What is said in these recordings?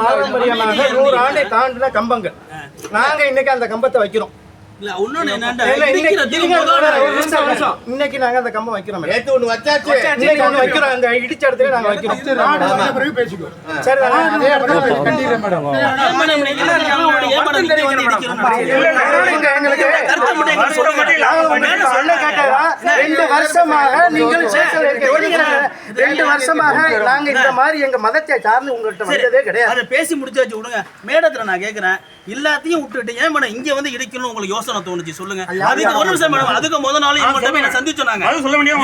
பாரம்பரியமாக நூறு ஆண்டை தாண்டின கம்பங்கள். நாங்க இன்னைக்கு அந்த கம்பத்தை வைக்கிறோம். இன்னைக்கு- நாங்க அந்த கம்பம் வைக்கிறோம். நேத்து ஒண்ணு வச்சாச்சு. இன்னைக்கு ஒண்ணு வைக்கிறோம். அந்த இடிச்ச இடத்துல நாங்க வைக்கிறோம். பிறகு பேசிக்கோ சரி கண்டிக்கிறேன் மேடம். ரெண்டு வருஷமாக நீங்கள். ரெண்டு வருஷமாக நாங்க இந்த மாதிரி எங்க மதத்தை சார்ந்து உங்கள்கிட்ட வந்ததே கிடையாது. அதை பேசி முடிச்சாச்சு விடுங்க. மேடத்துல நான் கேக்குறேன் எல்லாத்தையும் விட்டுட்டு ஏன் மேடம் இங்க வந்து இடிக்கணும் உங்களுக்கு யோசனை தோணுச்சு சொல்லுங்க. அதுக்கு ஒரு நிமிஷம் மேடம் அதுக்கு முத நாள் இவங்கள்ட்ட நான் சந்திச்சோம் நாங்க அது சொல்ல வேண்டிய.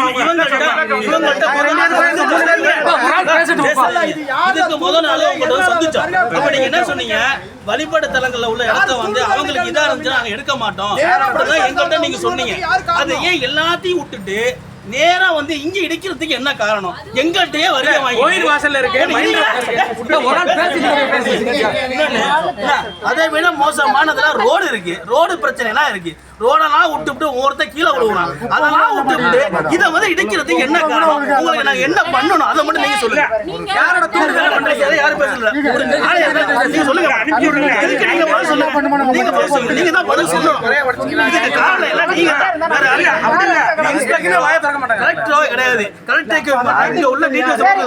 இதுக்கு முத நாள் உங்கள்ட்ட சந்திச்சோம் அப்ப நீங்க என்ன சொன்னீங்க? வழிபாடு தலங்கள்ல உள்ள இடத்த வந்து அவங்களுக்கு இதா இருந்துச்சு. நாங்க எடுக்க மாட்டோம். அப்படிதான் எங்கள்ட்ட நீங்க சொன்னீங்க. அது ஏன் எல்லாத்தையும் விட்டுட்டு நேரா வந்து இங்க இடிக்கிறதுக்கு என்ன காரணம்? எங்கள்கிட்டயே வருகை வாங்கி கோயில் வாசல்ல இருக்கு அதை விட மோசமானதுல ரோடு இருக்கு. ரோடு பிரச்சனை எல்லாம் இருக்கு. ரோடெல்லாம் விட்டுவிட்டு ஒருத்தர் கீழே விழுவுறான் அதெல்லாம் விட்டுவிட்டு இதை வந்து இடிக்கிறதுக்கு என்ன காரணம்? உங்களுக்கு நாங்க என்ன பண்ணணும்? அதை மட்டும் நீங்க சொல்லுங்க. யாரோட தூண்டுதல பண்றீங்க? அதை யாரும் பேசல? நீங்க சொல்லுங்க. இதுக்கு நீங்க பதில் சொல்லுங்க? நீங்க பதில் சொல்லுங்க. நீங்க தான் பதில் சொல்லணும். இதுக்கு காரணம் எல்லாம் நீங்க தான். கலெக்டரோ கிடையாது. கலெக்டர் உள்ள நீங்க சொல்லுங்க.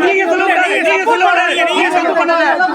நீங்க சொல்லுங்க. நீங்க சொல்லுங்க